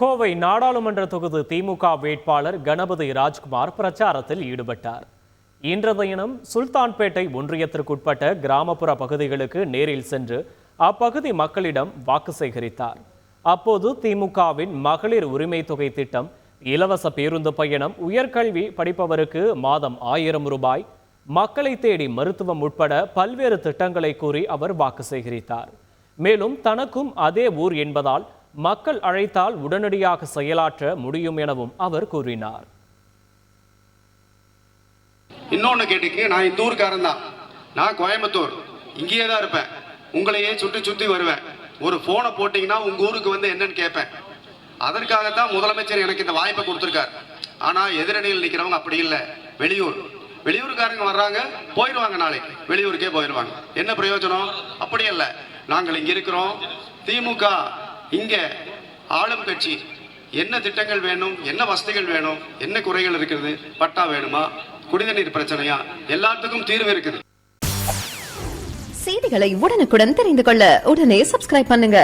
கோவை நாடாளுமன்ற தொகுதி திமுக வேட்பாளர் கணபதி ராஜ்குமார் பிரச்சாரத்தில் ஈடுபட்டார். இன்ற தினம் சுல்தான்பேட்டை ஒன்றியத்திற்குட்பட்ட கிராமப்புற பகுதிகளுக்கு நேரில் சென்று அப்பகுதி மக்களிடம் வாக்கு சேகரித்தார். அப்போது திமுகவின் மகளிர் உரிமை தொகை திட்டம் இலவச பேருந்து பயணம் உயர்கல்வி படிப்பவருக்கு மாதம் ஆயிரம் ரூபாய் மக்களை தேடி மருத்துவம் உட்பட பல்வேறு திட்டங்களை கூறி அவர் வாக்கு சேகரித்தார். மேலும் தனக்கும் அதே ஊர் என்பதால் மக்கள் அழைத்தால் உடனடியாக செயலாற்ற முடியும் எனவும் அவர் கூறினார். இன்னொன்று கேட்டுக்கு நான் இந்த ஊருக்காரன் தான். நான் கோயம்புத்தூர். இங்கேயே தான் இருப்பேன். உங்களையே சுற்றி சுற்றி வருவேன். ஒரு ஃபோனை போட்டிங்கன்னா உங்கள் ஊருக்கு வந்து என்னன்னு கேட்பேன். அதற்காகத்தான் முதலமைச்சர் எனக்கு இந்த வாய்ப்பை கொடுத்துருக்கார். ஆனால் எதிரணியில் நிற்கிறவங்க அப்படி இல்லை. வெளியூர். வெளியூருக்காரங்க வர்றாங்க போயிடுவாங்க நாளைக்கு. வெளியூருக்கே போயிடுவாங்க என்ன பிரயோஜனம்? அப்படி இல்லை நாங்கள் இங்கே இருக்கிறோம். திமுக இங்கே ஆளும் கட்சி என்ன திட்டங்கள் வேணும் என்ன வசதிகள் வேணும் என்ன குறைகள் இருக்கிறது பட்டா வேணுமா குடிநீர் பிரச்சனையா எல்லாத்துக்கும் தீர்வு இருக்குது. செய்திகளை உடனுக்குடன் தெரிந்து கொள்ள உடனே சப்ஸ்கிரைப் பண்ணுங்க.